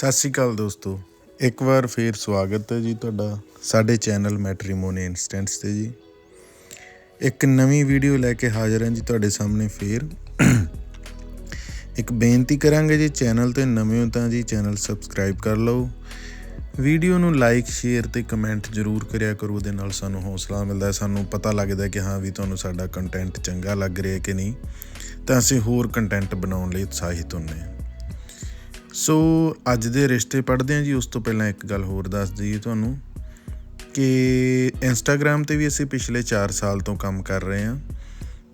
ਸਤਿ ਸ਼੍ਰੀ ਅਕਾਲ ਦੋਸਤੋ। ਇੱਕ ਵਾਰ ਫੇਰ ਸਵਾਗਤ ਹੈ ਜੀ ਤੁਹਾਡਾ ਸਾਡੇ ਚੈਨਲ ਮੈਟਰੀਮੋਨੀ ਇਨਸਟੈਂਟਸ ਤੇ ਜੀ। ਇੱਕ ਨਵੀਂ ਵੀਡੀਓ ਲੈ ਕੇ ਹਾਜ਼ਰ ਹਾਂ ਜੀ ਤੁਹਾਡੇ ਸਾਹਮਣੇ ਫੇਰ। ਇੱਕ ਬੇਨਤੀ ਕਰਾਂਗੇ ਜੀ ਚੈਨਲ ਤੇ ਨਵੇਂ ਹੋ ਤਾਂ ਜੀ ਚੈਨਲ ਸਬਸਕ੍ਰਾਈਬ ਕਰ ਲਓ। ਵੀਡੀਓ ਨੂੰ ਲਾਈਕ, ਸ਼ੇਅਰ ਤੇ ਕਮੈਂਟ ਜ਼ਰੂਰ ਕਰਿਆ ਕਰੋ, ਉਹਦੇ ਨਾਲ ਸਾਨੂੰ ਹੌਸਲਾ ਮਿਲਦਾ ਹੈ, ਸਾਨੂੰ ਪਤਾ ਲੱਗਦਾ ਹੈ ਕਿ ਹਾਂ ਵੀ ਤੁਹਾਨੂੰ ਸਾਡਾ ਕੰਟੈਂਟ ਚੰਗਾ ਲੱਗ ਰਿਹਾ ਕਿ ਨਹੀਂ। ਤਾਂ ਅਸੀਂ ਹੋਰ ਕੰਟੈਂਟ ਬਣਾਉਣ ਲਈ ਉਤਸ਼ਾਹਿਤ ਹੁੰਨੇ ਹਾਂ। ਸੋ ਅੱਜ ਦੇ ਰਿਸ਼ਤੇ ਪੜ੍ਹਦੇ ਹਾਂ ਜੀ, ਉਸ ਤੋਂ ਪਹਿਲਾਂ ਇੱਕ ਗੱਲ ਹੋਰ ਦੱਸ ਦਈਏ ਤੁਹਾਨੂੰ ਕਿ ਇੰਸਟਾਗ੍ਰam ਤੇ ਵੀ ਅਸੀਂ ਪਿਛਲੇ 4 ਸਾਲ ਤੋਂ ਕੰਮ ਕਰ ਰਹੇ ਹਾਂ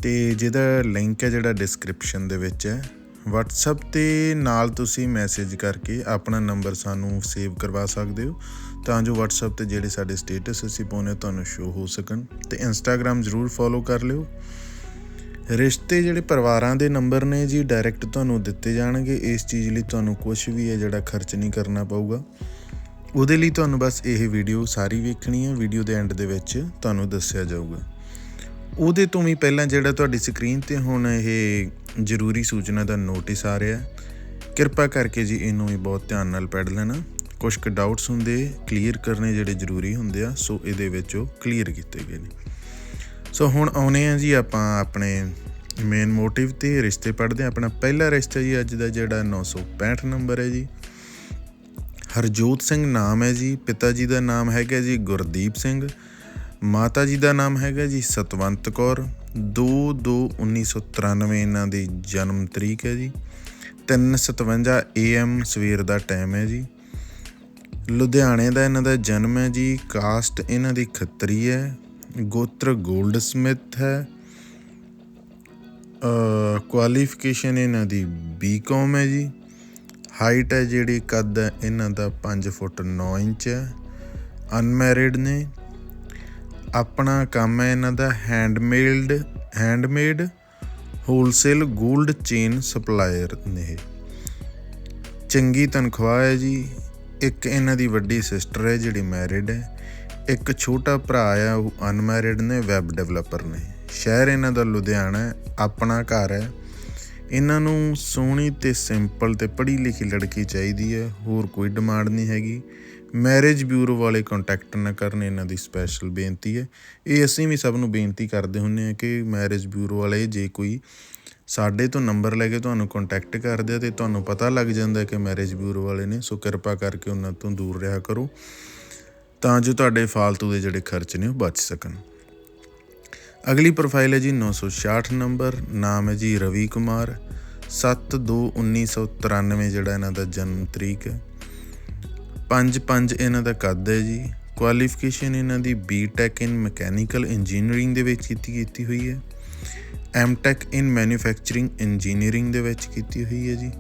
ਤੇ ਜਿਹਦਾ ਲਿੰਕ ਹੈ ਜਿਹੜਾ ਡਿਸਕ੍ਰਿਪਸ਼ਨ ਦੇ ਵਿੱਚ ਹੈ, WhatsApp ਤੇ ਨਾਲ ਤੁਸੀਂ ਮੈਸੇਜ ਕਰਕੇ ਆਪਣਾ ਨੰਬਰ ਸਾਨੂੰ ਸੇਵ ਕਰਵਾ ਸਕਦੇ ਹੋ, ਤਾਂ ਜੋ WhatsApp ਤੇ ਜਿਹੜੇ ਸਾਡੇ ਸਟੇਟਸ ਅਸੀਂ ਪਾਉਨੇ ਤੁਹਾਨੂੰ ਸ਼ੋ ਹੋ ਸਕਣ ਤੇ Instagram ਜ਼ਰੂਰ ਫੋਲੋ ਕਰ ਲਿਓ। ਰਿਸ਼ਤੇ ਜਿਹੜੇ ਪਰਿਵਾਰਾਂ ਦੇ ਨੰਬਰ ਨੇ ਜੀ ਡਾਇਰੈਕਟ ਤੁਹਾਨੂੰ ਦਿੱਤੇ ਜਾਣਗੇ। ਇਸ ਚੀਜ਼ ਲਈ ਤੁਹਾਨੂੰ ਕੁਝ ਵੀ ਹੈ ਜਿਹੜਾ ਖਰਚ ਨਹੀਂ ਕਰਨਾ ਪਊਗਾ। ਉਹਦੇ ਲਈ ਤੁਹਾਨੂੰ ਬਸ ਇਹ ਵੀਡੀਓ ਸਾਰੀ ਵੇਖਣੀ ਹੈ। ਵੀਡੀਓ ਦੇ ਐਂਡ ਦੇ ਵਿੱਚ ਤੁਹਾਨੂੰ ਦੱਸਿਆ ਜਾਊਗਾ। ਉਹਦੇ ਤੋਂ ਵੀ ਪਹਿਲਾਂ ਜਿਹੜਾ ਤੁਹਾਡੀ ਸਕਰੀਨ ਤੇ ਹੁਣ ਇਹ ਜ਼ਰੂਰੀ ਸੂਚਨਾ ਦਾ ਨੋਟਿਸ ਆ ਰਿਹਾ ਕਿਰਪਾ ਕਰਕੇ ਜੀ ਇਹਨੂੰ ਵੀ ਬਹੁਤ ਧਿਆਨ ਨਾਲ ਪੜ੍ਹ ਲੈਣਾ। ਕੁਝ ਕੁ ਡਾਊਟਸ ਹੁੰਦੇ ਕਲੀਅਰ ਕਰਨੇ ਜਿਹੜੇ ਜ਼ਰੂਰੀ ਹੁੰਦੇ ਆ, ਸੋ ਇਹਦੇ ਵਿੱਚ ਉਹ ਕਲੀਅਰ ਕੀਤੇ ਗਏ ਨੇ। ਸੋ ਹੁਣ ਆਉਨੇ ਆ ਜੀ ਆਪਾਂ ਆਪਣੇ ਮੇਨ ਮੋਟਿਵ ਤੇ ਰਿਸ਼ਤੇ ਪੜ੍ਹਦੇ ਆ ਆਪਣਾ ਪਹਿਲਾ ਰਿਸ਼ਤਾ ਜੀ ਅੱਜ ਦਾ ਜਿਹੜਾ 965 ਨੰਬਰ ਹੈ ਜੀ। ਹਰਜੋਤ ਸਿੰਘ ਨਾਮ ਹੈ ਜੀ। ਪਿਤਾ ਜੀ ਦਾ ਨਾਮ ਹੈਗਾ ਜੀ ਗੁਰਦੀਪ ਸਿੰਘ। ਮਾਤਾ ਜੀ ਦਾ ਨਾਮ ਹੈਗਾ ਜੀ ਸਤਵੰਤ ਕੌਰ। 2/2/1993 ਇਹਨਾਂ ਦੀ ਜਨਮ ਤਰੀਕ ਹੈ ਜੀ। 3:57 AM ਸਵੇਰ ਦਾ ਟਾਈਮ ਹੈ ਜੀ। ਲੁਧਿਆਣੇ ਦਾ ਇਹਨਾਂ ਦਾ ਜਨਮ ਹੈ ਜੀ। ਕਾਸਟ ਇਹਨਾਂ ਦੀ ਖੱਤਰੀ ਹੈ। ਗੋਤਰ ਗੋਲਡ ਸਮਿਥ ਹੈ ਕੁਆਲੀਫਿਕੇਸ਼ਨ ਇਹਨਾਂ ਦੀ ਬੀਕਾਮ ਹੈ ਜੀ। ਹਾਈਟ ਹੈ ਜਿਹੜੀ ਕੱਦ ਹੈ, ਇਹਨਾਂ ਦਾ 5 ਫੁੱਟ 9 ਇੰਚ ਹੈ। ਅਨਮੈਰਿਡ ਨੇ। ਆਪਣਾ ਕੰਮ ਹੈ ਇਹਨਾਂ ਦਾ ਹੈਂਡਮੇਡ ਹੈਂਡਮੇਡ ਹੋਲਸੇਲ 골ਡ ਚੇਨ ਸਪਲਾਇਰ ਨੇ ਚੰਗੀ ਤਨਖਾਹ ਹੈ ਜੀ। ਇੱਕ ਇਹਨਾਂ ਦੀ ਵੱਡੀ ਸਿਸਟਰ ਹੈ ਜਿਹੜੀ ਮੈਰਿਡ ਹੈ। ਇੱਕ ਛੋਟਾ ਭਰਾ ਆ, ਉਹ ਅਨਮੈਰਿਡ ਨੇ ਵੈਬ ਡਿਵੈਲਪਰ ਨੇ। ਸ਼ਹਿਰ ਇਹਨਾਂ ਦਾ ਲੁਧਿਆਣਾ ਹੈ, ਆਪਣਾ ਘਰ ਹੈ। ਇਹਨਾਂ ਨੂੰ ਸੋਹਣੀ ਤੇ ਸਿੰਪਲ ਤੇ ਪੜ੍ਹੀ ਲਿਖੀ ਲੜਕੀ ਚਾਹੀਦੀ ਹੈ, ਹੋਰ ਕੋਈ ਡਿਮਾਂਡ ਨਹੀਂ ਹੈਗੀ। ਮੈਰਿਜ ਬਿਊਰੋ ਵਾਲੇ ਕੰਟੈਕਟ ਨਾ ਕਰਨ ਇਹਨਾਂ ਦੀ ਸਪੈਸ਼ਲ ਬੇਨਤੀ ਹੈ। ਇਹ ਅਸੀਂ ਵੀ ਸਭ ਨੂੰ ਬੇਨਤੀ ਕਰਦੇ ਹੁੰਨੇ ਆ ਕਿ ਮੈਰਿਜ ਬਿਊਰੋ ਵਾਲੇ ਜੇ ਕੋਈ ਸਾਡੇ ਤੋਂ ਨੰਬਰ ਲੈ ਕੇ ਤੁਹਾਨੂੰ ਕੰਟੈਕਟ ਕਰਦੇ ਆ ਤੇ ਤੁਹਾਨੂੰ ਪਤਾ ਲੱਗ ਜਾਂਦਾ ਕਿ ਮੈਰਿਜ ਬਿਊਰੋ ਵਾਲੇ ਨੇ, ਸੋ ਕਿਰਪਾ ਕਰਕੇ ਉਹਨਾਂ ਤੋਂ ਦੂਰ ਰਿਹਾ ਕਰੋ। ਤਾਂ ਜੋ ਤੁਹਾਡੇ ਫਾਲਤੂ ਦੇ ਜਿਹੜੇ ਖਰਚ ਨੇ ਉਹ ਬਚ ਸਕਣ। ਅਗਲੀ ਪ੍ਰੋਫਾਈਲ ਹੈ ਜੀ 966 ਨੰਬਰ, ਨਾਮ ਹੈ ਜੀ ਰਵੀ ਕੁਮਾਰ। 7/2/1993 ਜਿਹੜਾ ਇਹਨਾਂ ਦਾ ਜਨਮ ਤਰੀਕ ਹੈ। 5-5 ਇਹਨਾਂ ਦਾ ਕੱਦ ਹੈ ਜੀ। ਕੁਆਲੀਫਿਕੇਸ਼ਨ ਇਹਨਾਂ ਦੀ B Tech in mechanical engineering ਦੇ ਵਿੱਚ ਕੀਤੀ ਕੀਤੀ ਹੋਈ ਹੈ। ਐਮਟੈਕ ਇਨ ਮੈਨੂਫੈਕਚਰਿੰਗ ਇੰਜੀਨੀਅਰਿੰਗ ਦੇ ਵਿੱਚ ਕੀਤੀ ਹੋਈ ਹੈ ਜੀ।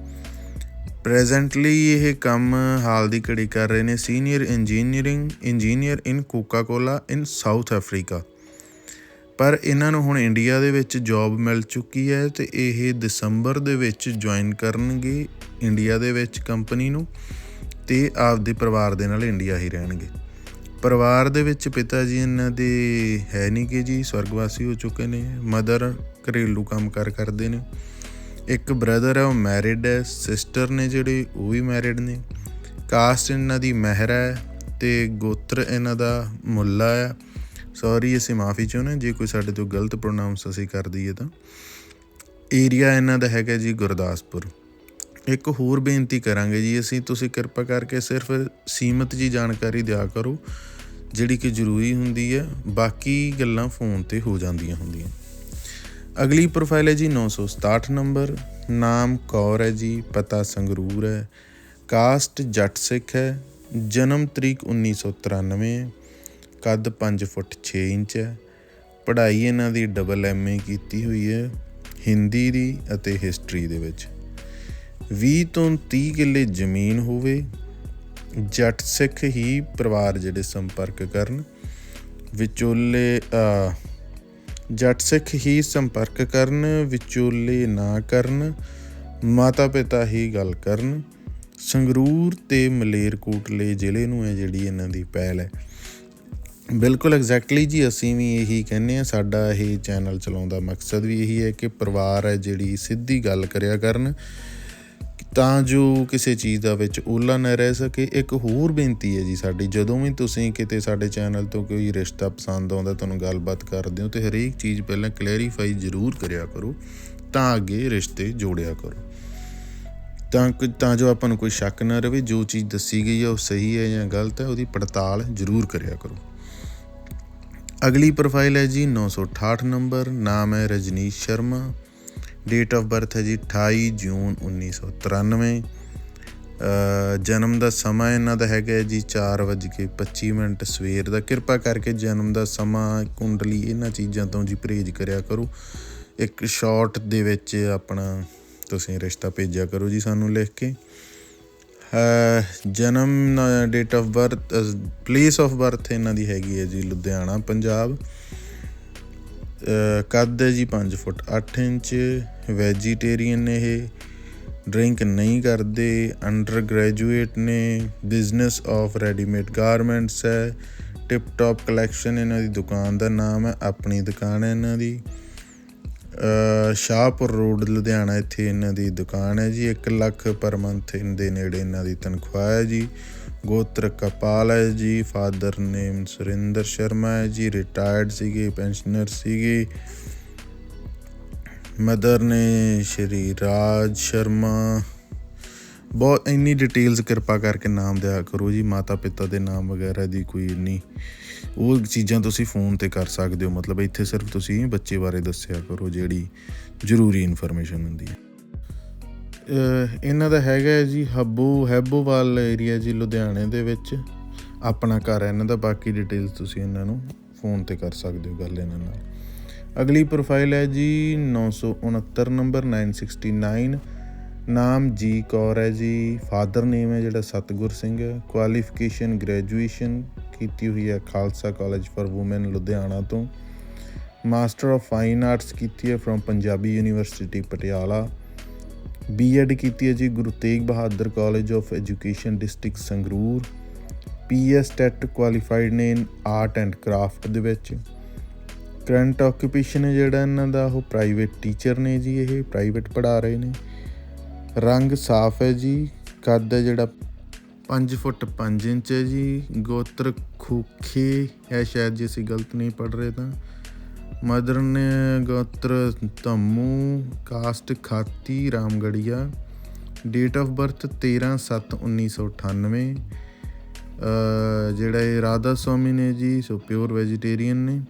ਪ੍ਰੈਜ਼ੈਂਟਲੀ ਇਹ ਕੰਮ ਹਾਲ ਦੀ ਘੜੀ ਕਰ ਰਹੇ ਨੇ senior engineering engineer in Coca Cola in South Africa ਪਰ ਇਹਨਾਂ ਨੂੰ ਹੁਣ ਇੰਡੀਆ ਦੇ ਵਿੱਚ ਜੌਬ ਮਿਲ ਚੁੱਕੀ ਹੈ ਤੇ ਇਹ ਦਸੰਬਰ ਦੇ ਵਿੱਚ ਜੁਆਇਨ ਕਰਨਗੇ ਇੰਡੀਆ ਦੇ ਵਿੱਚ ਕੰਪਨੀ ਨੂੰ ਤੇ ਆਪਦੇ ਪਰਿਵਾਰ ਦੇ ਨਾਲ ਇੰਡੀਆ ਹੀ ਰਹਿਣਗੇ। ਪਰਿਵਾਰ ਦੇ ਵਿੱਚ ਪਿਤਾ ਜੀ ਇਹਨਾਂ ਦੇ ਹੈ ਨਹੀਂ ਕਿ ਜੀ, ਸਵਰਗਵਾਸੀ ਹੋ ਚੁੱਕੇ ਨੇ ਮਦਰ ਘਰੇਲੂ ਕੰਮ ਕਰ ਕਰਦੇ ਨੇ। ਇੱਕ ਬ੍ਰਦਰ ਹੈ ਉਹ ਮੈਰਿਡ ਹੈ ਸਿਸਟਰ ਨੇ ਜਿਹੜੇ ਉਹ ਵੀ ਮੈਰਿਡ ਨੇ। ਕਾਸਟ ਇਹਨਾਂ ਦੀ ਮਹਿਰਾ ਹੈ ਤੇ ਗੋਤਰ ਇਹਨਾਂ ਦਾ ਮੁੱਲਾ ਹੈ ਸੌਰੀ ਅਸੀਂ ਮਾਫੀ ਚਾਹੁੰਦੇ ਜੇ ਕੋਈ ਸਾਡੇ ਤੋਂ ਗਲਤ ਪ੍ਰੋਨਾਂਸ ਅਸੀਂ ਕਰ ਦਈਏ ਤਾਂ। ਏਰੀਆ ਇਹਨਾਂ ਦਾ ਹੈਗਾ ਜੀ ਗੁਰਦਾਸਪੁਰ। ਇੱਕ ਹੋਰ ਬੇਨਤੀ ਕਰਾਂਗੇ ਜੀ, ਅਸੀਂ ਤੁਸੀਂ ਕਿਰਪਾ ਕਰਕੇ ਸਿਰਫ ਸੀਮਤ ਜੀ ਜਾਣਕਾਰੀ ਦਿਆ ਕਰੋ, ਜਿਹੜੀ ਕਿ ਜ਼ਰੂਰੀ ਹੁੰਦੀ ਹੈ, ਬਾਕੀ ਗੱਲਾਂ ਫੋਨ ਤੇ ਹੋ ਜਾਂਦੀਆਂ ਹੁੰਦੀਆਂ। ਅਗਲੀ ਪ੍ਰੋਫਾਈਲ ਹੈ ਜੀ 967 ਨੰਬਰ। ਨਾਮ ਕੌਰ ਹੈ ਜੀ, ਪਤਾ ਸੰਗਰੂਰ ਹੈ। ਕਾਸਟ ਜੱਟ ਸਿੱਖ ਹੈ। ਜਨਮ ਤਰੀਕ 1993 ਹੈ ਕੱਦ 5 ਫੁੱਟ 6 ਇੰਚ ਹੈ। ਪੜ੍ਹਾਈ ਇਹਨਾਂ ਦੀ ਡਬਲ ਐਮਏ ਕੀਤੀ ਹੋਈ ਹੈ, ਹਿੰਦੀ ਦੀ ਅਤੇ ਹਿਸਟਰੀ ਦੇ ਵਿੱਚ। 20 ਤੋਂ 30 ਕਿੱਲੇ ਜ਼ਮੀਨ ਹੋਵੇ, ਜੱਟ ਸਿੱਖ ਹੀ ਪਰਿਵਾਰ ਜਿਹੜੇ ਸੰਪਰਕ ਕਰਨ। ਵਿਚੋਲੇ ਜੱਟ ਸਿੱਖ ਹੀ ਸੰਪਰਕ ਕਰਨ, ਵਿਚੋਲੇ ਨਾ ਕਰਨ ਮਾਤਾ ਪਿਤਾ ਹੀ ਗੱਲ ਕਰਨ। ਸੰਗਰੂਰ ਤੇ ਮਲੇਰਕੋਟਲੇ ਜ਼ਿਲ੍ਹੇ ਨੂੰ ਹੈ ਜਿਹੜੀ ਇਹਨਾਂ ਦੀ ਪਹਿਲ ਹੈ। ਬਿਲਕੁਲ ਐਗਜ਼ੈਕਟਲੀ ਜੀ, ਅਸੀਂ ਵੀ ਇਹੀ ਕਹਿੰਨੇ ਆ ਸਾਡਾ ਇਹ ਚੈਨਲ ਚਲਾਉਣ ਦਾ ਮਕਸਦ ਵੀ ਇਹੀ ਹੈ ਕਿ ਪਰਿਵਾਰ ਹੈ ਜਿਹੜੀ ਸਿੱਧੀ ਗੱਲ ਕਰਿਆ ਕਰਨ। ਤਾਂ ਜੋ ਕਿਸੇ ਚੀਜ਼ ਦਾ ਵਿੱਚ ਓਲਾ ਨਾ ਰਹਿ ਸਕੇ, ਇੱਕ ਹੋਰ ਬੇਨਤੀ ਹੈ ਜੀ ਸਾਡੀ, ਜਦੋਂ ਵੀ ਤੁਸੀਂ ਕਿਤੇ ਸਾਡੇ ਚੈਨਲ ਤੋਂ ਕੋਈ ਰਿਸ਼ਤਾ ਪਸੰਦ ਆਉਂਦਾ, ਤੁਹਾਨੂੰ ਗੱਲਬਾਤ ਕਰਦੇ ਹੋ, ਤੇ ਹਰੇਕ ਚੀਜ਼ ਪਹਿਲਾਂ ਕਲੈਰੀਫਾਈ ਜ਼ਰੂਰ ਕਰਿਆ ਕਰੋ, ਤਾਂ ਅੱਗੇ ਰਿਸ਼ਤੇ ਜੋੜਿਆ ਕਰੋ। ਤਾਂ ਕਿ, ਤਾਂ ਜੋ ਆਪਾਂ ਨੂੰ ਕੋਈ ਸ਼ੱਕ ਨਾ ਰਵੇ, ਜੋ ਚੀਜ਼ ਦੱਸੀ ਗਈ ਹੈ ਉਹ ਸਹੀ ਹੈ ਜਾਂ ਗਲਤ ਹੈ, ਉਹਦੀ ਪੜਤਾਲ ਜ਼ਰੂਰ ਕਰਿਆ ਕਰੋ। ਅਗਲੀ ਪ੍ਰੋਫਾਈਲ ਹੈ ਜੀ 968 ਨੰਬਰ, ਨਾਮ ਹੈ Rajneesh Sharma. Date of birth ਹੈ ਜੀ 28 ਜੂਨ 1993 ਅ, ਜਨਮ ਦਾ ਸਮਾਂ ਇਹਨਾਂ ਦਾ ਹੈਗਾ ਹੈ ਜੀ 4:25 ਮਿੰਟ ਸਵੇਰ ਦਾ। ਕਿਰਪਾ ਕਰਕੇ ਜਨਮ ਦਾ ਸਮਾਂ ਕੁੰਡਲੀ ਇਹਨਾਂ ਚੀਜ਼ਾਂ ਤੋਂ ਜੀ ਪਰਹੇਜ਼ ਕਰਿਆ ਕਰੋ। ਇੱਕ ਸ਼ਾਰਟ ਦੇ ਵਿੱਚ ਆਪਣਾ ਤੁਸੀਂ ਰਿਸ਼ਤਾ ਭੇਜਿਆ ਕਰੋ ਜੀ ਸਾਨੂੰ ਲਿਖ ਕੇ। ਜਨਮ date of birth place of birth ਇਹਨਾਂ ਦੀ ਹੈਗੀ ਹੈ ਜੀ ਲੁਧਿਆਣਾ ਪੰਜਾਬ। ਕੱਦ ਹੈ ਜੀ 5 ਫੁੱਟ 8 ਇੰਚ, ਵੈਜੀਟੇਰੀਅਨ ਨੇ ਇਹ, ਡਰਿੰਕ ਨਹੀਂ ਕਰਦੇ ਅੰਡਰ ਗ੍ਰੈਜੂਏਟ ਨੇ, ਬਿਜ਼ਨਸ ਆਫ ਰੈਡੀਮੇਡ ਗਾਰਮੈਂਟਸ ਹੈ ਟਿਪ ਟਾਪ ਕਲੈਕਸ਼ਨ ਇਹਨਾਂ ਦੀ ਦੁਕਾਨ ਦਾ ਨਾਮ ਹੈ, ਆਪਣੀ ਦੁਕਾਨ ਹੈ ਇਹਨਾਂ ਦੀ। ਸ਼ਾਹਪੁਰ ਰੋਡ, ਲੁਧਿਆਣਾ, ਇੱਥੇ ਇਹਨਾਂ ਦੀ ਦੁਕਾਨ ਹੈ ਜੀ 1 ਲੱਖ ਪਰ ਮੰਥ ਦੇ ਨੇੜੇ ਇਹਨਾਂ ਦੀ ਤਨਖਾਹ ਹੈ ਜੀ। ਗੋਤਰ ਕਪਾਲ ਹੈ ਜੀ, ਫਾਦਰ ਨੇਮ ਸੁਰਿੰਦਰ ਸ਼ਰਮਾ ਹੈ ਜੀ ਰਿਟਾਇਰਡ ਸੀਗੇ ਪੈਨਸ਼ਨਰ ਸੀਗੇ। ਮਦਰ ਨੇ ਸ਼੍ਰੀ ਰਾਜ ਸ਼ਰਮਾ। ਬਹੁਤ, ਇੰਨੀ ਡਿਟੇਲਸ ਕਿਰਪਾ ਕਰਕੇ ਨਾਮ ਦਿਆ ਕਰੋ ਜੀ ਮਾਤਾ ਪਿਤਾ ਦੇ ਨਾਮ ਵਗੈਰਾ ਦੀ ਕੋਈ ਇੰਨੀ ਉਹ ਚੀਜ਼ਾਂ ਤੁਸੀਂ ਫੋਨ ਤੇ ਕਰ ਸਕਦੇ ਹੋ, ਮਤਲਬ ਇੱਥੇ ਸਿਰਫ ਤੁਸੀਂ ਬੱਚੇ ਬਾਰੇ ਦੱਸਿਆ ਕਰੋ, ਜਿਹੜੀ ਜ਼ਰੂਰੀ ਇਨਫੋਰਮੇਸ਼ਨ ਹੁੰਦੀ ਹੈ। ਇਹਨਾਂ ਦਾ ਹੈਗਾ ਹੈ ਜੀ ਹੱਬੂ ਹੈਬੋਵਾਲ ਏਰੀਆ ਜੀ ਲੁਧਿਆਣੇ ਦੇ ਵਿੱਚ ਆਪਣਾ ਘਰ ਹੈ ਇਹਨਾਂ ਦਾ ਬਾਕੀ ਡਿਟੇਲਸ ਤੁਸੀਂ ਇਹਨਾਂ ਨੂੰ ਫੋਨ ਤੇ ਕਰ ਸਕਦੇ ਹੋ ਗੱਲ ਇਹਨਾਂ ਨਾਲ ਅਗਲੀ ਪ੍ਰੋਫਾਈਲ ਹੈ ਜੀ 969 ਨੰਬਰ 969 ਨਾਮ ਜੀ ਕੌਰ ਹੈ ਜੀ ਫਾਦਰ ਨੇਮ ਹੈ ਜਿਹੜਾ ਸਤਗੁਰ ਸਿੰਘ ਹੈ ਕੁਆਲੀਫਿਕੇਸ਼ਨ ਗ੍ਰੈਜੂਏਸ਼ਨ ਕੀਤੀ ਹੋਈ ਹੈ Khalsa college for women Ludhiana ਤੋਂ ਮਾਸਟਰ ਆਫ ਫਾਈਨ ਆਰਟਸ ਕੀਤੀ ਹੈ from Punjabi university Patiala BEd ਕੀਤੀ ਹੈ ਜੀ, Guru Tegh Bahadur college of education district Sangrur. PS TET qualified ਨੇ ਇਨ ਆਰਟ ਐਂਡ ਕਰਾਫਟ ਦੇ ਵਿੱਚ। ਕਰੰਟ ਆਕੂਪੇਸ਼ਨ ਹੈ ਜਿਹੜਾ ਇਹਨਾਂ ਦਾ, ਉਹ ਪ੍ਰਾਈਵੇਟ ਟੀਚਰ ਨੇ ਜੀ, ਇਹ ਪ੍ਰਾਈਵੇਟ ਪੜ੍ਹਾ ਰਹੇ ਨੇ। ਰੰਗ ਸਾਫ਼ ਹੈ ਜੀ, ਕੱਦ ਹੈ ਜਿਹੜਾ 5 ਫੁੱਟ 5 ਇੰਚ ਹੈ ਜੀ, ਗੋਤਰ ਖੂਖੇ ਹੈ, ਸ਼ਾਇਦ ਜੇ ਅਸੀਂ ਗਲਤ ਨਹੀਂ ਪੜ੍ਹ ਰਹੇ ਤਾਂ। Mother ਗੋਤਰ Dhammu caste Khati Ramgarhia date of birth 13/7/1998 ਅ, ਜਿਹੜਾ ਇਹ ਰਾਧਾ ਸਵਾਮੀ ਨੇ ਜੀ ਸੋ ਪਿਓਰ ਵੈਜੀਟੇਰੀਅਨ ਨੇ।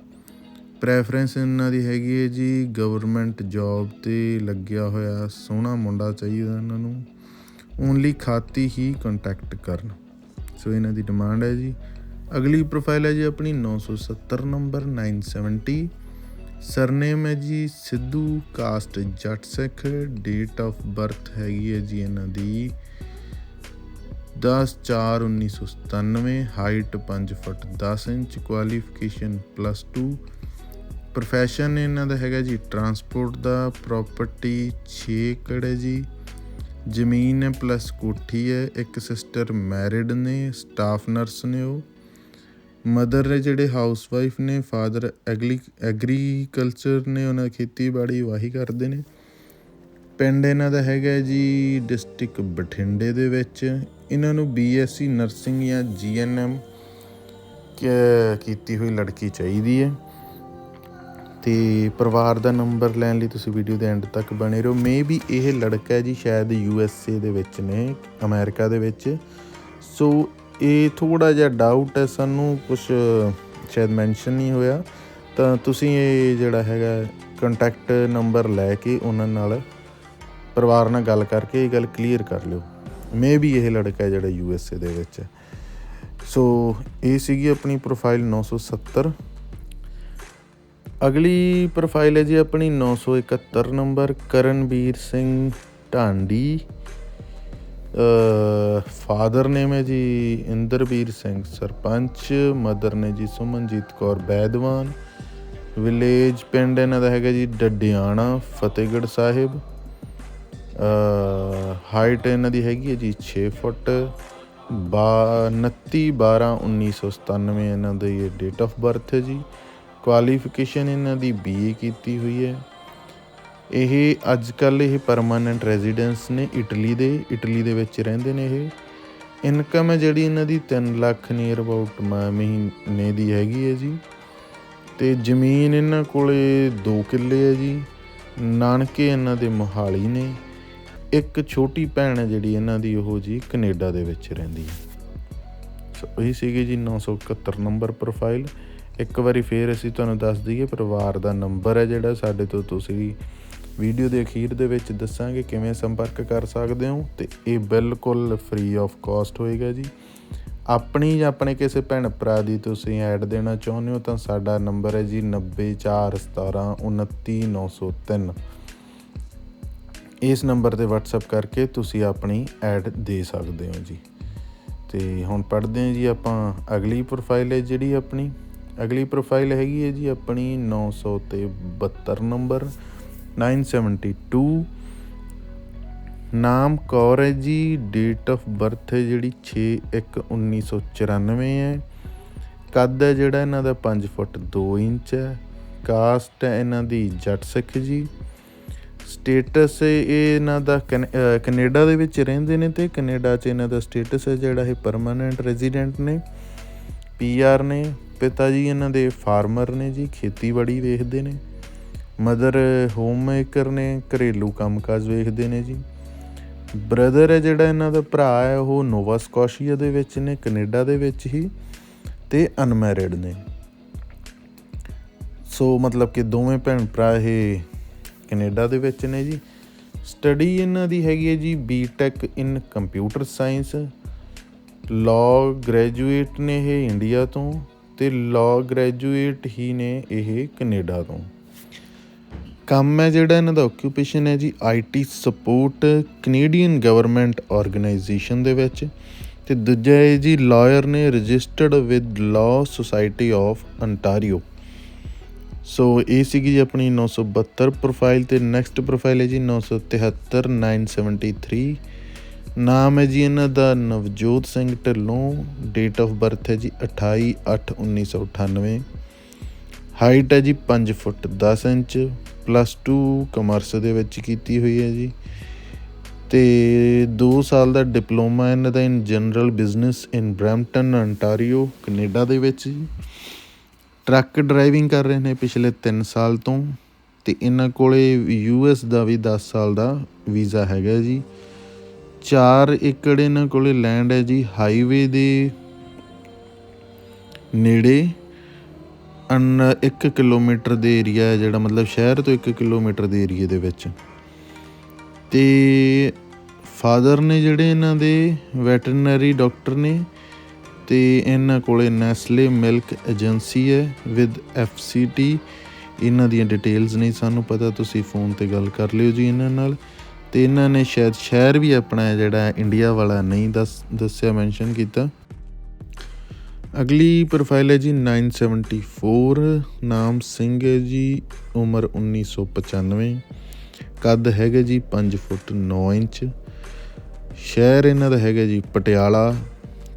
ਪ੍ਰੈਫਰੈਂਸ ਇਹਨਾਂ ਦੀ ਹੈਗੀ ਹੈ ਜੀ ਗਵਰਨਮੈਂਟ ਜੌਬ ਤੇ ਲੱਗਿਆ ਹੋਇਆ ਸੋਹਣਾ ਮੁੰਡਾ ਚਾਹੀਦਾ ਇਹਨਾਂ ਨੂੰ। ਓਨਲੀ ਖਾਤੀ ਹੀ ਕੰਟੈਕਟ ਕਰਨ। ਸੋ ਇਹਨਾਂ ਦੀ ਡਿਮਾਂਡ ਹੈ ਜੀ। ਅਗਲੀ ਪ੍ਰੋਫਾਈਲ ਹੈ ਜੀ ਆਪਣੀ 970 ਨੰਬਰ 970 ਸਰਨੇਮ ਹੈ ਜੀ ਸਿੱਧੂ ਕਾਸਟ ਜੱਟ ਸਿੱਖ ਡੇਟ ਆਫ ਬਰਥ ਹੈਗੀ ਹੈ ਜੀ ਇਹਨਾਂ ਦੀ 10/4/1997 height 5 feet 10 inch qualification plus 2 profession ਇਹਨਾਂ ਦਾ ਹੈਗਾ ਜੀ ਟਰਾਂਸਪੋਰਟ ਦਾ ਪ੍ਰਾਪਰਟੀ 6 ਏਕੜ ਹੈ ਜੀ, ਜ਼ਮੀਨ ਹੈ ਪਲੱਸ ਕੋਠੀ ਹੈ, ਇੱਕ ਸਿਸਟਰ ਮੈਰਿਡ ਨੇ ਸਟਾਫ ਨਰਸ ਨੇ ਉਹ। ਮਦਰ ਨੇ ਜਿਹੜੇ ਹਾਊਸ ਵਾਈਫ ਨੇ ਫਾਦਰ ਐਗਲੀ ਐਗਰੀਕਲਚਰ ਨੇ, ਉਹਨਾਂ ਖੇਤੀਬਾੜੀ ਵਾਹੀ ਕਰਦੇ ਨੇ। ਪਿੰਡ ਇਹਨਾਂ ਦਾ ਹੈਗਾ ਜੀ ਡਿਸਟ੍ਰਿਕਟ ਬਠਿੰਡੇ ਦੇ ਵਿੱਚ। ਇਹਨਾਂ ਨੂੰ ਬੀਐਸਸੀ ਨਰਸਿੰਗ ਜਾਂ ਜੀਐਨਐਮ ਕੀਤੀ ਹੋਈ ਲੜਕੀ ਚਾਹੀਦੀ ਹੈ। ਤੇ ਪਰਿਵਾਰ ਦਾ ਨੰਬਰ ਲੈਣ ਲਈ ਤੁਸੀਂ ਵੀਡੀਓ ਦੇ ਐਂਡ ਤੱਕ ਬਣੇ ਰਹੋ। ਮੇ ਵੀ ਇਹ ਲੜਕਾ ਹੈ ਜੀ, ਸ਼ਾਇਦ ਯੂਐਸਏ ਦੇ ਵਿੱਚ ਨੇ, ਅਮਰੀਕਾ ਦੇ ਵਿੱਚ। ਸੋ ਇਹ ਥੋੜਾ ਜਿਹਾ ਡਾਊਟ ਹੈ, ਸਾਨੂੰ ਕੁਝ ਸ਼ਾਇਦ ਮੈਂਸ਼ਨ ਨਹੀਂ ਹੋਇਆ। ਤਾਂ ਤੁਸੀਂ ਇਹ ਜਿਹੜਾ ਹੈਗਾ ਕੰਟੈਕਟ ਨੰਬਰ ਲੈ ਕੇ ਉਹਨਾਂ ਨਾਲ ਪਰਿਵਾਰ ਨਾਲ ਗੱਲ ਕਰਕੇ ਇਹ ਗੱਲ ਕਲੀਅਰ ਕਰ ਲਿਓ। ਮੇ ਵੀ ਇਹ ਲੜਕਾ ਜਿਹੜਾ ਯੂ ਜਿਹੜਾ ਏ ਦੇ ਵਿੱਚ ਹੈ। ਸੋ ਇਹ ਸੀਗੀ ਆਪਣੀ ਪ੍ਰੋਫਾਈਲ 970 ਅਗਲੀ ਪ੍ਰੋਫਾਈਲ ਹੈ ਜੀ ਆਪਣੀ 971 number Karanbir Singh Dhandi. Father name ਹੈ ਜੀ ਇੰਦਰਵੀਰ ਸਿੰਘ ਸਰਪੰਚ, ਮਦਰ ਨੇ ਜੀ ਸੁਮਨਜੀਤ ਕੌਰ ਬੈਦਵਾਨ, ਵਿਲੇਜ ਪਿੰਡ ਇਹਨਾਂ ਦਾ ਹੈਗਾ ਜੀ ਡੱਡਿਆਣਾ, ਫਤਿਹਗੜ੍ਹ ਸਾਹਿਬ। ਹਾਈਟ ਇਹਨਾਂ ਦੀ ਹੈਗੀ ਹੈ ਜੀ 6 ਫੁੱਟ। 29 12 1997 ਇਹਨਾਂ ਦੀ ਡੇਟ ਆਫ ਬਰਥ ਹੈ ਜੀ। ਕੁਆਲੀਫਿਕੇਸ਼ਨ ਇਹਨਾਂ ਦੀ ਬੀਏ ਕੀਤੀ ਹੋਈ ਹੈ। ਇਹ ਅੱਜ ਕੱਲ ਇਹ ਪਰਮਾਨੈਂਟ ਰੈਜ਼ੀਡੈਂਸ ਨੇ ਇਟਲੀ ਦੇ ਇਟਲੀ ਦੇ ਵਿੱਚ ਰਹਿੰਦੇ ਨੇ ਇਹ। ਇਨਕਮ ਹੈ ਜਿਹੜੀ ਇਹਨਾਂ ਦੀ 3 ਲੱਖ ਨੀਅਰ ਅਬਾਊਟ ਮਹੀਨੇ ਦੀ ਹੈਗੀ ਹੈ ਜੀ। ਤੇ ਜ਼ਮੀਨ ਇਹਨਾਂ ਕੋਲੇ 2 ਕਿੱਲੇ ਹੈ ਜੀ। ਨਾਨਕੇ ਇਹਨਾਂ ਦੇ ਮੋਹਾਲੀ ਨੇ। ਇੱਕ ਛੋਟੀ ਭੈਣ ਹੈ ਜਿਹੜੀ ਇਹਨਾਂ ਦੀ ਉਹ ਜੀ ਕੈਨੇਡਾ ਦੇ ਵਿੱਚ ਰਹਿੰਦੀ ਹੈ। ਸੋ ਇਹ ਸੀਗੀ ਜੀ 971 ਨੰਬਰ ਪ੍ਰੋਫਾਈਲ ਇੱਕ ਵਾਰੀ ਫੇਰ ਅਸੀਂ ਤੁਹਾਨੂੰ ਦੱਸ ਦਈਏ, ਪਰਿਵਾਰ ਦਾ ਨੰਬਰ ਹੈ ਜਿਹੜਾ ਸਾਡੇ ਤੋਂ ਤੁਸੀਂ ਵੀਡੀਓ ਦੇ ਅਖੀਰ ਦੇ ਵਿੱਚ ਦੱਸਾਂਗੇ ਕਿਵੇਂ ਸੰਪਰਕ ਕਰ ਸਕਦੇ ਹੋ ਤੇ ਇਹ ਬਿਲਕੁਲ ਫ੍ਰੀ ਆਫ ਕਾਸਟ ਹੋਏਗਾ ਜੀ। ਆਪਣੀ ਜਾਂ ਆਪਣੇ ਕਿਸੇ ਭੈਣ ਭਰਾ ਦੀ ਤੁਸੀਂ ਐਡ ਦੇਣਾ ਚਾਹੁੰਦੇ ਹੋ ਤਾਂ ਸਾਡਾ ਨੰਬਰ ਹੈ ਜੀ 9417299903 ਇਸ ਨੰਬਰ ਤੇ WhatsApp ਕਰਕੇ ਤੁਸੀਂ ਆਪਣੀ ਐਡ ਦੇ ਸਕਦੇ ਹੋ ਜੀ। ਤੇ ਹੁਣ ਪੜ੍ਹਦੇ ਹਾਂ ਜੀ ਆਪਾਂ ਅਗਲੀ ਪ੍ਰੋਫਾਈਲ ਹੈ ਜਿਹੜੀ ਆਪਣੀ। ਅਗਲੀ ਪ੍ਰੋਫਾਈਲ ਹੈਗੀ ਹੈ ਜੀ ਆਪਣੀ 972 ਨੰਬਰ 972 ਨਾਮ ਕੌਰ ਹੈ ਜੀ ਡੇਟ ਆਫ ਬਰਥ ਹੈ ਜਿਹੜੀ 6/1/1994 ਹੈ। ਕੱਦ ਹੈ ਜਿਹੜਾ ਇਹਨਾਂ ਦਾ 5 ਫੁੱਟ 2 ਇੰਚ ਹੈ। ਕਾਸਟ ਹੈ ਇਹਨਾਂ ਦੀ ਜੱਟ ਸਿੱਖ ਜੀ। ਸਟੇਟਸ ਇਹ ਇਹਨਾਂ ਦਾ ਕੈਨ- ਅਹ ਕੈਨੇਡਾ ਦੇ ਵਿੱਚ ਰਹਿੰਦੇ ਨੇ ਤੇ ਕੈਨੇਡਾ 'ਚ ਇਹਨਾਂ ਦਾ ਸਟੇਟਸ ਹੈ ਜਿਹੜਾ ਇਹ ਪਰਮਾਨੈਂਟ ਰੈਜ਼ੀਡੈਂਟ ਨੇ। ਪੀਆਰ ਨੇ, ਪਿਤਾ ਜੀ ਇਹਨਾਂ ਦੇ ਫਾਰਮਰ ਨੇ ਜੀ, ਖੇਤੀਬਾੜੀ ਵੇਖਦੇ ਨੇ। ਮਦਰ ਹੋਮ ਮੇਕਰ ਨੇ ਘਰੇਲੂ ਕੰਮਕਾਜ ਵੇਖਦੇ ਨੇ ਜੀ। ਬ੍ਰਦਰ ਹੈ ਜਿਹੜਾ ਇਹਨਾਂ ਦਾ ਭਰਾ ਹੈ, ਉਹ ਨੋਵਾ ਸਕੋਸ਼ੀਆ ਦੇ ਵਿੱਚ ਨੇ, ਕੈਨੇਡਾ ਦੇ ਵਿੱਚ ਹੀ ਤੇ ਅਨਮੈਰਿਡ ਨੇ। ਸੋ ਮਤਲਬ ਕਿ ਦੋਵੇਂ ਭੈਣ ਭਰਾ ਇਹ ਕੈਨੇਡਾ ਦੇ ਵਿੱਚ ਨੇ ਜੀ। ਸਟੱਡੀ ਇਹਨਾਂ ਦੀ ਹੈਗੀ ਹੈ ਜੀ BTech in computer science. Law graduate ਨੇ ਇਹ ਇੰਡੀਆ ਤੋਂ ਤੇ ਲਾਅ ਗ੍ਰੈਜੂਏਟ ਹੀ ਨੇ ਇਹ ਕੈਨੇਡਾ ਤੋਂ। ਕੰਮ ਹੈ ਜਿਹੜਾ ਇਹਨਾਂ ਦਾ ਓਕੂਪੇਸ਼ਨ ਹੈ ਜੀ IT support Canadian government organisation ਦੇ ਵਿੱਚ ਤੇ ਦੂਜਾ ਹੈ ਜੀ ਲਾਇਰ ਨੇ registered with law society of Ontario so ਇਹ ਸੀਗੀ ਜੀ ਆਪਣੀ 972 ਪ੍ਰੋਫਾਈਲ ਤੇ ਨੈਕਸਟ ਪ੍ਰੋਫਾਈਲ ਹੈ ਜੀ 973 973 ਨਾਮ ਹੈ ਜੀ ਇਹਨਾਂ ਦਾ Navjot Singh Dhillon date of birth ਹੈ ਜੀ 28 8 1998 ਹਾਈਟ ਹੈ ਜੀ 5 ਫੁੱਟ 10 ਇੰਚ ਪਲੱਸ 2 ਕਮਰਸ ਦੇ ਵਿੱਚ ਕੀਤੀ ਹੋਈ ਹੈ ਜੀ। ਤੇ 2 ਸਾਲ ਦਾ ਡਿਪਲੋਮਾ ਇਹਨਾਂ ਦਾ in general business in Brampton Ontario Canada ਦੇ ਵਿੱਚ ਜੀ। ਟਰੱਕ ਡਰਾਈਵਿੰਗ ਕਰ ਰਹੇ ਨੇ ਪਿਛਲੇ 3 ਸਾਲ ਤੋਂ। ਤੇ ਇਹਨਾਂ ਕੋਲੇ ਯੂਐਸ ਦਾ ਵੀ 10 ਸਾਲ ਦਾ ਵੀਜ਼ਾ ਹੈਗਾ ਜੀ। 4 ਏਕੜ ਇਹਨਾਂ ਕੋਲੇ ਲੈਂਡ ਹੈ ਜੀ ਹਾਈਵੇ ਦੇ ਨੇੜੇ। ਅਨ 1 ਕਿਲੋਮੀਟਰ ਦੇ ਏਰੀਆ ਹੈ ਜਿਹੜਾ ਮਤਲਬ ਸ਼ਹਿਰ ਤੋਂ 1 ਕਿਲੋਮੀਟਰ ਦੇ ਏਰੀਏ ਦੇ ਵਿੱਚ। ਤੇ ਫਾਦਰ ਨੇ ਜਿਹੜੇ ਇਹਨਾਂ ਦੇ ਵੈਟਰਨਰੀ ਡਾਕਟਰ ਨੇ ਤੇ ਇਹਨਾਂ ਕੋਲੇ ਨੈਸਲੇ ਮਿਲਕ ਏਜੰਸੀ ਹੈ ਵਿਦ ਐਫਸੀਟੀ। ਇਹਨਾਂ ਦੀਆਂ ਡਿਟੇਲਸ ਨਹੀਂ ਸਾਨੂੰ ਪਤਾ, ਤੁਸੀਂ ਫੋਨ ਤੇ ਗੱਲ ਕਰ ਲਿਓ ਜੀ ਇਹਨਾਂ ਨਾਲ। ਤੇ ਇਹਨਾਂ ਨੇ ਸ਼ਾਇਦ ਸ਼ਹਿਰ ਵੀ ਆਪਣਾ ਜਿਹੜਾ ਇੰਡੀਆ ਵਾਲਾ, ਨਹੀਂ ਦੱਸ ਦੱਸਿਆ, ਮੈਂਸ਼ਨ ਕੀਤਾ। ਅਗਲੀ ਪ੍ਰੋਫਾਈਲ ਹੈ ਜੀ 974 ਨਾਮ ਸਿੰਘ ਹੈ ਜੀ, ਉਮਰ 1995 ਕੱਦ ਹੈਗਾ ਜੀ 5 ਫੁੱਟ 9 ਇੰਚ, ਸ਼ਹਿਰ ਇਹਨਾਂ ਦਾ ਹੈਗਾ ਜੀ ਪਟਿਆਲਾ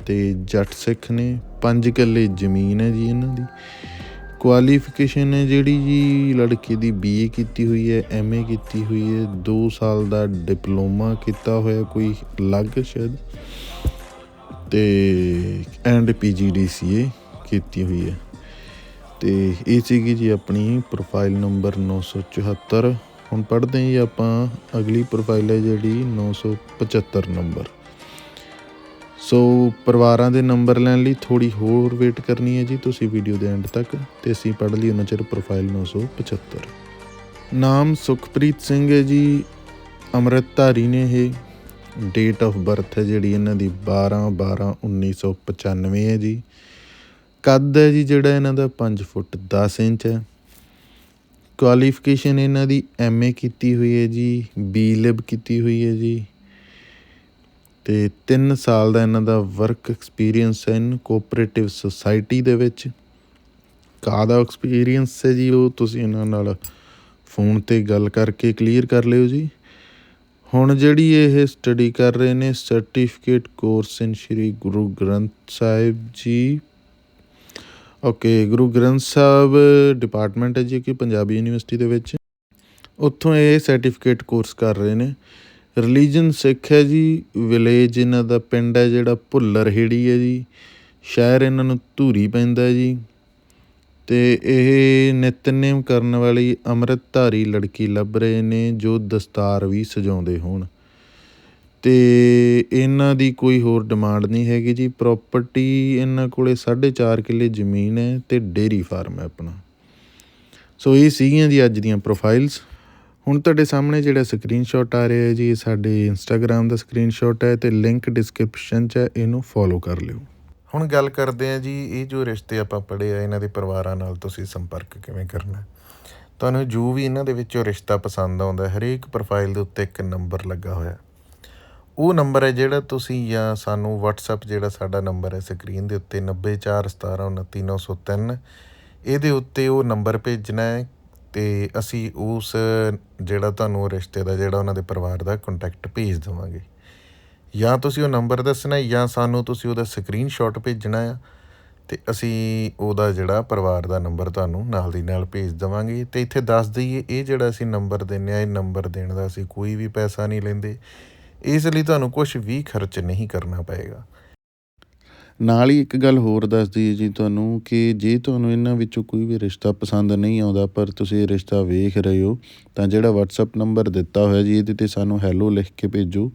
ਤੇ ਜੱਟ ਸਿੱਖ ਨੇ 5 ਕਿੱਲੇ ਜ਼ਮੀਨ ਹੈ ਜੀ ਇਹਨਾਂ ਦੀ। ਕੁਆਲੀਫਿਕੇਸ਼ਨ ਹੈ ਜਿਹੜੀ ਜੀ ਲੜਕੇ ਦੀ ਬੀਏ ਕੀਤੀ ਹੋਈ ਹੈ ਐਮਏ ਕੀਤੀ ਹੋਈ ਹੈ 2 ਸਾਲ ਦਾ ਡਿਪਲੋਮਾ ਕੀਤਾ ਹੋਇਆ ਕੋਈ ਅਲੱਗ ਸ਼ਾਇਦ। ਤੇ ਐਂਡ ਪੀਜੀਡੀਸੀਏ ਕੀਤੀ ਹੋਈ ਹੈ। ਤੇ ਇਹ ਸੀਗੀ ਜੀ ਆਪਣੀ ਪ੍ਰੋਫਾਈਲ ਨੰਬਰ 974 ਹੁਣ ਪੜ੍ਹਦੇ ਹਾਂ ਜੀ ਆਪਾਂ ਅਗਲੀ ਪ੍ਰੋਫਾਈਲ ਹੈ ਜਿਹੜੀ 975 ਨੰਬਰ ਸੋ ਪਰਿਵਾਰਾਂ ਦੇ ਨੰਬਰ ਲੈਣ ਲਈ ਥੋੜੀ ਹੋਰ ਵੇਟ ਕਰਨੀ ਹੈ ਜੀ ਤੁਸੀਂ ਵੀਡੀਓ ਦੇ ਐਂਡ ਤੱਕ ਤੇ ਅਸੀਂ ਪੜ੍ਹ ਲਈ ਉਹਨਾਂ ਚਿਰ ਪ੍ਰੋਫਾਈਲ 975 ਨਾਮ ਸੁਖਪ੍ਰੀਤ ਸਿੰਘ ਹੈ ਜੀ, ਅੰਮ੍ਰਿਤਧਾਰੀ ਨੇ ਇਹ। ਡੇਟ ਆਫ ਬਰਥ ਹੈ ਜਿਹੜੀ ਇਹਨਾਂ ਦੀ 12 12 1995 ਹੈ ਜੀ। ਕੱਦ ਹੈ ਜੀ ਜਿਹੜਾ ਇਹਨਾਂ ਦਾ 5 ਫੁੱਟ 10 ਇੰਚ ਹੈ। ਕੁਆਲੀਫਿਕੇਸ਼ਨ ਇਹਨਾਂ ਦੀ ਐਮਏ ਕੀਤੀ ਹੋਈ ਹੈ ਜੀ ਬੀ ਲਿਬ ਕੀਤੀ ਹੋਈ ਹੈ ਜੀ। ਤੇ 3 ਸਾਲ ਦਾ ਇਹਨਾਂ ਦਾ ਵਰਕ ਐਕਸਪੀਰੀਅੰਸ ਹੈ ਇਨ ਕੋਆਪਰੇਟਿਵ ਸੁਸਾਇਟੀ ਦੇ ਵਿੱਚ। ਕਾਹਦਾ ਐਕਸਪੀਰੀਅੰਸ ਹੈ ਜੀ ਉਹ ਤੁਸੀਂ ਇਹਨਾਂ ਨਾਲ ਫੋਨ ਤੇ ਗੱਲ ਕਰਕੇ ਕਲੀਅਰ ਕਰ ਲਿਓ ਜੀ। ਹੁਣ ਜਿਹੜੀ ਇਹ ਸਟੱਡੀ ਕਰ ਰਹੇ ਨੇ ਸਰਟੀਫਿਕੇਟ ਕੋਰਸ ਇਨ ਸ਼੍ਰੀ ਗੁਰੂ ਗ੍ਰੰਥ ਸਾਹਿਬ ਜੀ। ਓਕੇ ਗੁਰੂ ਗ੍ਰੰਥ ਸਾਹਿਬ ਡਿਪਾਰਟਮੈਂਟ ਹੈ ਜੀ ਕਿ ਪੰਜਾਬੀ ਯੂਨੀਵਰਸਿਟੀ ਦੇ ਵਿੱਚ। ਉੱਥੋਂ ਇਹ ਸਰਟੀਫਿਕੇਟ ਕੋਰਸ ਕਰ ਰਹੇ ਨੇ। ਰਿਲੀਜਨ ਸਿੱਖ ਹੈ ਜੀ ਵਿਲੇਜ ਇਹਨਾਂ ਦਾ ਪਿੰਡ ਹੈ ਜਿਹੜਾ ਭੁੱਲਰ ਹੇੜੀ ਹੈ ਜੀ। ਸ਼ਹਿਰ ਇਹਨਾਂ ਨੂੰ ਧੂਰੀ ਪੈਂਦਾ ਜੀ। ਤੇ ਇਹ ਨਿਤਨੇਮ ਕਰਨ ਵਾਲੀ ਅੰਮ੍ਰਿਤਧਾਰੀ ਲੜਕੀ ਲੱਭ ਰਹੇ ਨੇ, ਜੋ ਦਸਤਾਰ ਵੀ ਸਜਾਉਂਦੇ ਹੋਣ। ਤੇ ਇਹਨਾਂ ਦੀ ਕੋਈ ਹੋਰ ਡਿਮਾਂਡ ਨਹੀਂ ਹੈਗੀ ਜੀ। ਪ੍ਰਾਪਰਟੀ ਇਹਨਾਂ ਕੋਲੇ 4.5 ਕਿੱਲੇ ਜ਼ਮੀਨ ਹੈ ਤੇ ਡੇਰੀ ਫਾਰਮ ਹੈ ਆਪਣਾ। ਸੋ ਇਹ ਸੀਗੀਆਂ ਜੀ ਅੱਜ ਦੀਆਂ ਪ੍ਰੋਫਾਈਲਸ ਹੁਣ ਤੁਹਾਡੇ ਸਾਹਮਣੇ ਜਿਹੜਾ ਸਕਰੀਨਸ਼ਾਟ ਆ ਰਿਹਾ ਹੈ ਜੀ, ਇਹ ਸਾਡੇ ਇੰਸਟਾਗ੍ਰam ਦਾ ਸਕਰੀਨਸ਼ਾਟ ਹੈ ਤੇ ਲਿੰਕ ਡਿਸਕ੍ਰਿਪਸ਼ਨ 'ਚ ਹੈ, ਇਹਨੂੰ ਫੋਲੋ ਕਰ ਲਿਓ। ਹੁਣ ਗੱਲ ਕਰਦੇ ਆ ਜੀ, ਇਹ ਜੋ ਰਿਸ਼ਤੇ ਆਪਾਂ ਪੜ੍ਹੇ ਆ, ਇਹਨਾਂ ਦੇ ਪਰਿਵਾਰਾਂ ਨਾਲ ਤੁਸੀਂ ਸੰਪਰਕ ਕਿਵੇਂ ਕਰਨਾ? ਤੁਹਾਨੂੰ ਜੋ ਵੀ ਇਹਨਾਂ ਦੇ ਵਿੱਚੋਂ ਰਿਸ਼ਤਾ ਪਸੰਦ ਆਉਂਦਾ, ਹਰੇਕ ਪ੍ਰੋਫਾਈਲ ਦੇ ਉੱਤੇ ਇੱਕ ਨੰਬਰ ਲੱਗਾ ਹੋਇਆ। ਉਹ ਨੰਬਰ ਹੈ ਜਿਹੜਾ ਤੁਸੀਂ ਜਾਂ ਸਾਨੂੰ WhatsApp ਜਿਹੜਾ ਸਾਡਾ ਨੰਬਰ ਹੈ ਸਕਰੀਨ ਦੇ ਉੱਤੇ 9417293903 ਇਹਦੇ ਉੱਤੇ ਉਹ ਨੰਬਰ ਭੇਜਣਾ ਹੈ ਤੇ ਅਸੀਂ ਉਸ ਜਿਹੜਾ ਤੁਹਾਨੂੰ ਰਿਸ਼ਤੇ ਦਾ, ਜਿਹੜਾ ਉਹਨਾਂ ਦੇ ਪਰਿਵਾਰ ਦਾ ਕੰਟੈਕਟ ਭੇਜ ਦੇਵਾਂਗੇ। ਜਾਂ ਤੁਸੀਂ ਉਹ ਨੰਬਰ ਦੱਸਣਾ ਜਾਂ ਸਾਨੂੰ ਤੁਸੀਂ ਉਹਦਾ ਸਕਰੀਨਸ਼ਾਟ ਭੇਜਣਾ ਆ ਅਤੇ ਅਸੀਂ ਉਹਦਾ ਜਿਹੜਾ ਪਰਿਵਾਰ ਦਾ ਨੰਬਰ ਤੁਹਾਨੂੰ ਨਾਲ ਦੀ ਨਾਲ ਭੇਜ ਦੇਵਾਂਗੇ। ਅਤੇ ਇੱਥੇ ਦੱਸ ਦਈਏ, ਇਹ ਜਿਹੜਾ ਅਸੀਂ ਨੰਬਰ ਦਿੰਦੇ ਹਾਂ, ਇਹ ਨੰਬਰ ਦੇਣ ਦਾ ਅਸੀਂ ਕੋਈ ਵੀ ਪੈਸਾ ਨਹੀਂ ਲੈਂਦੇ। ਇਸ ਲਈ ਤੁਹਾਨੂੰ ਕੁਝ ਵੀ ਖਰਚ ਨਹੀਂ ਕਰਨਾ ਪਏਗਾ। ਨਾਲ ਹੀ ਇੱਕ ਗੱਲ ਹੋਰ ਦੱਸ ਦਈਏ ਜੀ ਤੁਹਾਨੂੰ, ਕਿ ਜੇ ਤੁਹਾਨੂੰ ਇਹਨਾਂ ਵਿੱਚੋਂ ਕੋਈ ਵੀ ਰਿਸ਼ਤਾ ਪਸੰਦ ਨਹੀਂ ਆਉਂਦਾ, ਪਰ ਤੁਸੀਂ ਇਹ ਰਿਸ਼ਤਾ ਵੇਖ ਰਹੇ ਹੋ, ਤਾਂ ਜਿਹੜਾ WhatsApp ਨੰਬਰ ਦਿੱਤਾ ਹੋਇਆ ਜੀ, ਇਹਦੇ ਤੇ ਸਾਨੂੰ ਹੈਲੋ ਲਿਖ ਕੇ ਭੇਜੋ।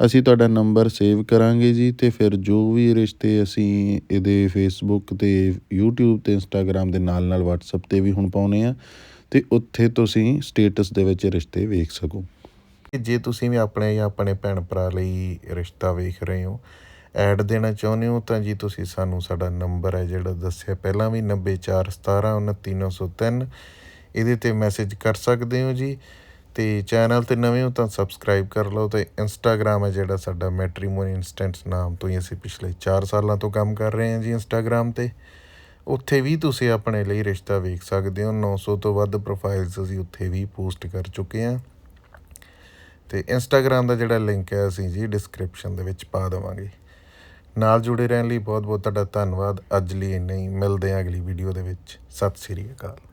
ਅਸੀਂ ਤੁਹਾਡਾ ਨੰਬਰ ਸੇਵ ਕਰਾਂਗੇ ਜੀ ਅਤੇ ਫਿਰ ਜੋ ਵੀ ਰਿਸ਼ਤੇ ਅਸੀਂ ਇਹਦੇ ਫੇਸਬੁੱਕ ਤੇ ਯੂਟਿਊਬ ਅਤੇ ਇੰਸਟਾਗ੍ਰਾਮ ਦੇ ਨਾਲ ਨਾਲ ਵਟਸਐਪ ਤੇ ਵੀ ਹੁਣ ਪਾਉਂਦੇ ਹਾਂ ਅਤੇ ਉੱਥੇ ਤੁਸੀਂ ਸਟੇਟਸ ਦੇ ਵਿੱਚ ਰਿਸ਼ਤੇ ਵੇਖ ਸਕੋ। ਜੇ ਤੁਸੀਂ ਵੀ ਆਪਣੇ ਜਾਂ ਆਪਣੇ ਭੈਣ ਭਰਾ ਲਈ ਰਿਸ਼ਤਾ ਵੇਖ ਰਹੇ ਹੋ ਐਡ ਦੇਣਾ ਚਾਹੁੰਦੇ ਹੋ, ਤਾਂ ਜੀ ਤੁਸੀਂ ਸਾਨੂੰ ਸਾਡਾ ਨੰਬਰ ਹੈ ਜਿਹੜਾ ਦੱਸਿਆ ਪਹਿਲਾਂ ਵੀ 9417293903 ਇਹਦੇ ਤੇ ਮੈਸੇਜ ਕਰ ਸਕਦੇ ਹੋ ਜੀ। ਤੇ ਚੈਨਲ ਤੇ ਨਵੇਂ ਹੋ ਤਾਂ ਸਬਸਕ੍ਰਾਈਬ ਕਰ ਲਓ ਤੇ ਇੰਸਟਾਗ੍ਰam ਹੈ ਜਿਹੜਾ ਸਾਡਾ ਮੈਟਰੀਮੋਨੀ ਇਨਸਟੈਂਟਸ ਨਾਮ ਤੋਂ ਹੀ ਅਸੀਂ ਪਿਛਲੇ 4 ਸਾਲਾਂ ਤੋਂ ਕੰਮ ਕਰ ਰਹੇ ਹਾਂ ਜੀ ਇੰਸਟਾਗ੍ਰam ਤੇ। ਉੱਥੇ ਵੀ ਤੁਸੀਂ ਆਪਣੇ ਲਈ ਰਿਸ਼ਤਾ ਵੇਖ ਸਕਦੇ ਹੋ। 900 ਤੋਂ ਵੱਧ ਪ੍ਰੋਫਾਈਲਸ ਅਸੀਂ ਉੱਥੇ ਵੀ ਪੋਸਟ ਕਰ ਚੁੱਕੇ ਹਾਂ। ਤੇ ਇੰਸਟਾਗ੍ਰam ਦਾ ਜਿਹੜਾ ਲਿੰਕ ਹੈ ਅਸੀਂ ਜੀ ਡਿਸਕ੍ਰਿਪਸ਼ਨ ਦੇ ਵਿੱਚ ਪਾ ਦੇਵਾਂਗੇ। ਨਾਲ ਜੁੜੇ ਰਹਿਣ ਲਈ ਬਹੁਤ ਬਹੁਤ ਤੁਹਾਡਾ ਧੰਨਵਾਦ। ਅੱਜ ਲਈ ਇੰਨਾ ਹੀ। ਮਿਲਦੇ ਹਾਂ ਅਗਲੀ ਵੀਡੀਓ ਦੇ ਵਿੱਚ। ਸਤਿ ਸ੍ਰੀ ਅਕਾਲ।